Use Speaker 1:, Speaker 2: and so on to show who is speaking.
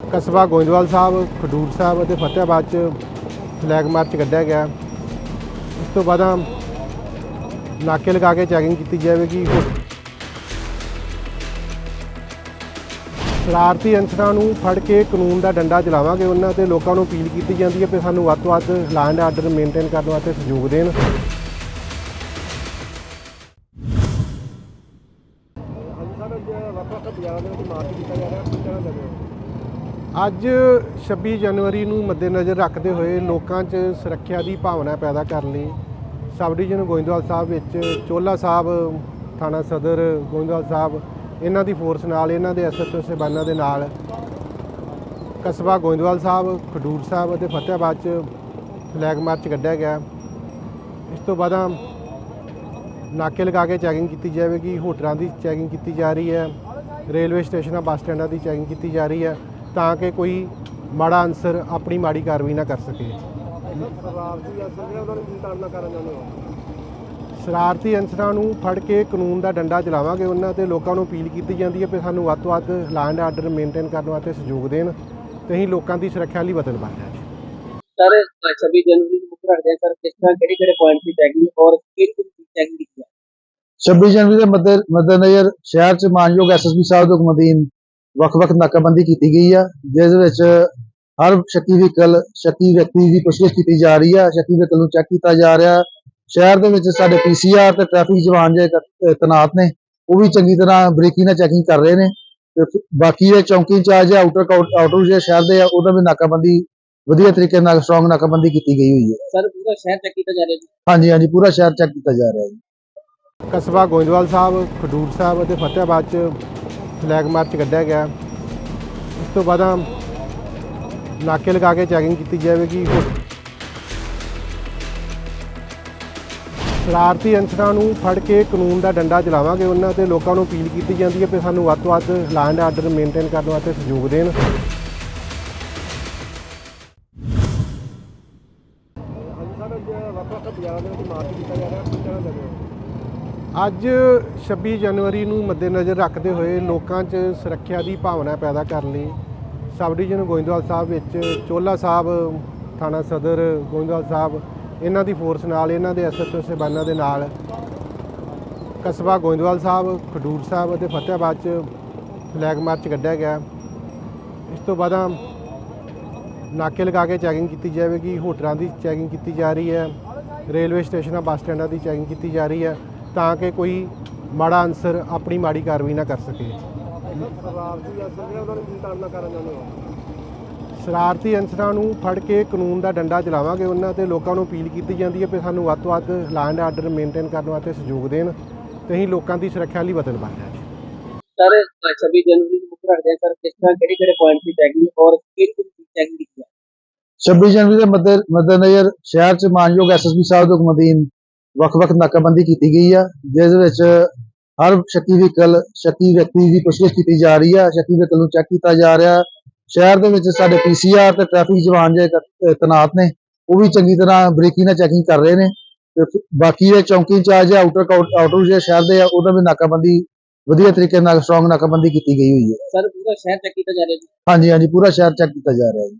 Speaker 1: ਕਸਬਾ ਗੋਇੰਦਵਾਲ ਸਾਹਿਬ, ਖਡੂਰ ਸਾਹਿਬ ਅਤੇ ਫਤਿਆਬਾਦ ਚ ਫਲੈਗ ਮਾਰਚ ਕੱਢਿਆ ਗਿਆ। ਉਸ ਤੋਂ ਬਾਅਦ ਨਾਕੇ ਲਗਾ ਕੇ ਚੈਕਿੰਗ ਕੀਤੀ ਜਾਵੇਗੀ ਸ਼ਰਾਰਤੀ ਅੰਸਰਾਂ ਨੂੰ ਫੜ ਕੇ ਕਾਨੂੰਨ ਦਾ ਡੰਡਾ ਚਲਾਵਾਂਗੇ ਉਹਨਾਂ ਤੇ ਲੋਕਾਂ ਨੂੰ ਅਪੀਲ ਕੀਤੀ ਜਾਂਦੀ ਹੈ ਕਿ ਸਾਨੂੰ ਵੱਧ ਤੋਂ ਵੱਧ ਲਾਅ ਐਂਡ ਆਰਡਰ ਮੇਨਟੇਨ ਕਰਨ ਵਾਸਤੇ ਸਹਿਯੋਗ ਦੇਣ। ਅੱਜ 26 ਜਨਵਰੀ ਨੂੰ ਮੱਦੇਨਜ਼ਰ ਰੱਖਦੇ ਹੋਏ ਲੋਕਾਂ 'ਚ ਸੁਰੱਖਿਆ ਦੀ ਭਾਵਨਾ ਪੈਦਾ ਕਰਨ ਲਈ ਸਬ ਡਿਵੀਜ਼ਨ ਗੋਇੰਦਵਾਲ ਸਾਹਿਬ ਵਿੱਚ ਚੋਲਾ ਸਾਹਿਬ, ਥਾਣਾ ਸਦਰ ਗੋਇੰਦਵਾਲ ਸਾਹਿਬ, ਇਹਨਾਂ ਦੀ ਫੋਰਸ ਨਾਲ, ਇਹਨਾਂ ਦੇ ਐਸਐਚਓ ਸਹਿਬਾਨਾਂ ਦੇ ਨਾਲ ਕਸਬਾ ਗੋਇੰਦਵਾਲ ਸਾਹਿਬ, ਖਡੂਰ ਸਾਹਿਬ ਅਤੇ ਫਤਿਆਬਾਦ 'ਚ ਫਲੈਗ ਮਾਰਚ ਕੱਢਿਆ ਗਿਆ। ਇਸ ਤੋਂ ਬਾਅਦ ਨਾਕੇ ਲਗਾ ਕੇ ਚੈਕਿੰਗ ਕੀਤੀ ਜਾਵੇਗੀ, ਹੋਟਲਾਂ ਦੀ ਚੈਕਿੰਗ ਕੀਤੀ ਜਾ ਰਹੀ ਹੈ, ਰੇਲਵੇ ਸਟੇਸ਼ਨਾਂ, ਬੱਸ ਸਟੈਂਡਾਂ ਦੀ ਚੈਕਿੰਗ ਕੀਤੀ ਜਾ ਰਹੀ ਹੈ। ਤਾਂ ਕਿ ਕੋਈ ਮਾੜਾ ਅਨਸਰ ਆਪਣੀ ਮਾੜੀ ਕਾਰਵਾਈ ਨਾ ਕਰ ਸਕੇ। ਸ਼ਰਾਰਤੀ ਅਨਸਰਾਂ ਨੂੰ ਫੜ ਕੇ ਕਾਨੂੰਨ ਦਾ ਡੰਡਾ ਚਲਾਵਾਂਗੇ। ਉਹਨਾਂ ਤੇ ਲੋਕਾਂ ਨੂੰ ਅਪੀਲ ਕੀਤੀ ਜਾਂਦੀ ਹੈ ਕਿ ਸਾਨੂੰ ਵੱਧ ਤੋਂ ਵੱਧ ਲਾਅ ਐਂਡ ਆਰਡਰ ਮੇਨਟੇਨ ਕਰਨ ਵਾਸਤੇ ਸਹਿਯੋਗ ਦੇਣ ਤੇ ਅਸੀਂ ਲੋਕਾਂ ਦੀ ਸੁਰੱਖਿਆ ਲਈ ਵਤਨ ਬਣ ਰਹੇ ਹਾਂ ਜੀ।
Speaker 2: ਸਰ 26 ਜਨਵਰੀ ਨੂੰ ਮੁੱਖ ਰੱਖਦੇ ਆ ਸਰ ਕਿਸ ਤਰ੍ਹਾਂ ਕਿਹੜੇ ਕਿਹੜੇ ਪੁਆਇੰਟ ਦੀ ਚੈਕਿੰਗ ਔਰ ਕਿਹੜੀ ਕਿਹੜੀ ਚੈਕਿੰਗ ਕੀਤੀ ਹੈ?
Speaker 3: 26 ਜਨਵਰੀ ਦੇ ਮੱਦੇ ਮੱਦੇਨਜ਼ਰ ਸ਼ਹਿਰ 'ਚ ਮਾਨਯੋਗ ਐਸਐਸਪੀ ਸਾਹਿਬ ਦੇ ਹੁਕਮ ਅਧੀਨ ਵੱਖ-ਵੱਖ ਨਾਕਾਬੰਦੀ ਕੀਤੀ ਗਈ ਆ ਜਿਸ ਵਿੱਚ ਹਰ ਸ਼ੱਕੀ ਵਹੀਕਲ ਸ਼ੱਕੀ ਵਿਅਕਤੀ ਦੀ ਪੁੱਛਗਿੱਛ ਕੀਤੀ ਜਾ ਰਹੀ ਆ ਸ਼ੱਕੀ ਵਹੀਕਲ ਨੂੰ ਚੈੱਕ ਕੀਤਾ ਜਾ ਰਿਹਾ। ਸ਼ਹਿਰ ਦੇ ਵਿੱਚ ਸਾਡੇ ਪੀਸੀਆਰ ਤੇ ਟ੍ਰੈਫਿਕ ਜਵਾਨ ਜੇ ਤੈਨਾਤ ਨੇ ਉਹ ਵੀ ਚੰਗੀ ਤਰ੍ਹਾਂ ਬਰੀਕੀ ਨਾਲ ਚੈਕਿੰਗ ਕਰ ਰਹੇ ਨੇ। ਤੇ ਬਾਕੀ ਦੇ ਚੌਂਕੀ ਇੰਚਾਰਜ ਆਊਟਰ ਆਊਟਰ ਜਿਹੜੇ ਸ਼ਹਿਰ ਦੇ ਆ ਉਹਦਾ ਵੀ ਨਾਕਾਬੰਦੀ ਵਧੀਆ ਤਰੀਕੇ ਨਾਲ ਸਟਰੋਂਗ ਨਾਕਾਬੰਦੀ ਕੀਤੀ ਗਈ ਹੋਈ ਹੈ।
Speaker 2: ਸਰ ਪੂਰਾ ਸ਼ਹਿਰ ਚੈੱਕ ਕੀਤਾ ਜਾ ਰਿਹਾ ਜੀ?
Speaker 3: ਹਾਂਜੀ ਹਾਂਜੀ ਪੂਰਾ ਸ਼ਹਿਰ ਚੈੱਕ ਕੀਤਾ ਜਾ ਰਿਹਾ ਹੈ
Speaker 1: ਕਸਬਾ ਗੋਇੰਦਵਾਲ ਸਾਹਿਬ ਖਡੂਰ ਸਾਹਿਬ ਅਤੇ ਫਤਿਆਬਾਦ 'ਚ ਫਲੈਗ ਮਾਰਚ ਕੱਢਿਆ ਗਿਆ। ਉਸ ਤੋਂ ਬਾਅਦ ਨਾਕੇ ਲਗਾ ਕੇ ਚੈਕਿੰਗ ਕੀਤੀ ਜਾਵੇਗੀ ਸ਼ਰਾਰਤੀ ਅਨਸਰਾਂ ਨੂੰ ਫੜ ਕੇ ਕਾਨੂੰਨ ਦਾ ਡੰਡਾ ਚਲਾਵਾਂਗੇ ਉਹਨਾਂ ਤੇ ਲੋਕਾਂ ਨੂੰ ਅਪੀਲ ਕੀਤੀ ਜਾਂਦੀ ਹੈ ਕਿ ਸਾਨੂੰ ਵੱਧ ਤੋਂ ਵੱਧ ਲਾਅ ਐਂਡ ਆਰਡਰ ਮੇਨਟੇਨ ਕਰਨ ਵਾਸਤੇ ਸਹਿਯੋਗ ਦੇਣ। ਅੱਜ 26 ਜਨਵਰੀ ਨੂੰ ਮੱਦੇਨਜ਼ਰ ਰੱਖਦੇ ਹੋਏ ਲੋਕਾਂ 'ਚ ਸੁਰੱਖਿਆ ਦੀ ਭਾਵਨਾ ਪੈਦਾ ਕਰਨ ਲਈ ਸਬ ਡਿਵੀਜ਼ਨ ਗੋਇੰਦਵਾਲ ਸਾਹਿਬ ਵਿੱਚ ਚੋਲਾ ਸਾਹਿਬ, ਥਾਣਾ ਸਦਰ ਗੋਇੰਦਵਾਲ ਸਾਹਿਬ, ਇਹਨਾਂ ਦੀ ਫੋਰਸ ਨਾਲ, ਇਹਨਾਂ ਦੇ ਐਸਐਚਓ ਸਹਿਬਾਨਾਂ ਦੇ ਨਾਲ ਕਸਬਾ ਗੋਇੰਦਵਾਲ ਸਾਹਿਬ, ਖਡੂਰ ਸਾਹਿਬ ਅਤੇ ਫਤਿਆਬਾਦ 'ਚ ਫਲੈਗ ਮਾਰਚ ਕੱਢਿਆ ਗਿਆ। ਇਸ ਤੋਂ ਬਾਅਦ ਨਾਕੇ ਲਗਾ ਕੇ ਚੈਕਿੰਗ ਕੀਤੀ ਜਾਵੇਗੀ, ਹੋਟਲਾਂ ਦੀ ਚੈਕਿੰਗ ਕੀਤੀ ਜਾ ਰਹੀ ਹੈ, ਰੇਲਵੇ ਸਟੇਸ਼ਨਾਂ, ਬੱਸ ਸਟੈਂਡਾਂ ਦੀ ਚੈਕਿੰਗ ਕੀਤੀ ਜਾ ਰਹੀ ਹੈ। ਤਾਂ ਕਿ ਕੋਈ ਮਾੜਾ ਅਨਸਰ ਆਪਣੀ ਮਾੜੀ ਕਾਰਵਾਈ ਨਾ ਕਰ ਸਕੇ। ਸ਼ਰਾਰਤੀ ਅਨਸਰਾਂ ਨੂੰ ਫੜ ਕੇ ਕਾਨੂੰਨ ਦਾ ਡੰਡਾ ਚਲਾਵਾਂਗੇ। ਉਹਨਾਂ ਤੇ ਲੋਕਾਂ ਨੂੰ ਅਪੀਲ ਕੀਤੀ ਜਾਂਦੀ ਹੈ ਕਿ ਸਾਨੂੰ ਵੱਧ ਤੋਂ ਵੱਧ ਲਾਅ ਐਂਡ ਆਰਡਰ ਮੇਨਟੇਨ ਕਰਨ ਵਾਸਤੇ ਸਹਿਯੋਗ ਦੇਣ ਤੇ ਅਸੀਂ ਲੋਕਾਂ ਦੀ ਸੁਰੱਖਿਆ ਲਈ ਵਤਨ ਬਣ ਰਹੇ ਹਾਂ ਜੀ।
Speaker 2: ਸਰ 26 ਜਨਵਰੀ ਨੂੰ ਮੁੱਖ ਰੱਖਦੇ ਆ ਸਰ ਕਿਸ ਤਰ੍ਹਾਂ ਕਿਹੜੇ ਕਿਹੜੇ ਪੁਆਇੰਟ ਦੀ ਚੈਕਿੰਗ ਔਰ ਕਿਹੜੀ ਕਿਹੜੀ ਚੈਕਿੰਗ ਕੀਤੀ ਹੈ?
Speaker 3: 26 ਜਨਵਰੀ ਦੇ ਮੱਦੇ ਮੱਦੇਨਜ਼ਰ ਸ਼ਹਿਰ 'ਚ ਮਾਨਯੋਗ ਐਸਐਸਪੀ ਸਾਹਿਬ ਦੇ ਹੁਕਮ ਅਧੀਨ ਵੱਖ-ਵੱਖ ਨਾਕਾਬੰਦੀ ਕੀਤੀ ਗਈ ਆ ਜਿਸ ਵਿੱਚ ਹਰ ਸ਼ੱਕੀ ਵਹੀਕਲ ਸ਼ੱਕੀ ਵਿਅਕਤੀ ਦੀ ਪੁੱਛਗਿੱਛ ਕੀਤੀ ਜਾ ਰਹੀ ਆ ਸ਼ੱਕੀ ਵਹੀਕਲ ਨੂੰ ਚੈੱਕ ਕੀਤਾ ਜਾ ਰਿਹਾ। ਸ਼ਹਿਰ ਦੇ ਵਿੱਚ ਸਾਡੇ ਪੀਸੀਆਰ ਤੇ ਟ੍ਰੈਫਿਕ ਜਵਾਨ ਜੇ ਤੈਨਾਤ ਨੇ ਉਹ ਵੀ ਚੰਗੀ ਤਰ੍ਹਾਂ ਬਰੀਕੀ ਨਾਲ ਚੈਕਿੰਗ ਕਰ ਰਹੇ ਨੇ। ਤੇ ਬਾਕੀ ਦੇ ਚੌਂਕੀ ਇੰਚਾਰਜ ਆਊਟਰ ਆਊਟਰ ਜਿਹੜੇ ਸ਼ਹਿਰ ਦੇ ਆ ਉਹਦਾ ਵੀ ਨਾਕਾਬੰਦੀ ਵਧੀਆ ਤਰੀਕੇ ਨਾਲ ਸਟਰੋਂਗ ਨਾਕਾਬੰਦੀ ਕੀਤੀ ਗਈ ਹੋਈ ਹੈ।
Speaker 2: ਸਰ ਪੂਰਾ ਸ਼ਹਿਰ ਚੈੱਕ ਕੀਤਾ ਜਾ ਰਿਹਾ ਜੀ?
Speaker 3: ਹਾਂਜੀ ਹਾਂਜੀ ਪੂਰਾ ਸ਼ਹਿਰ ਚੈੱਕ ਕੀਤਾ ਜਾ ਰਿਹਾ ਹੈ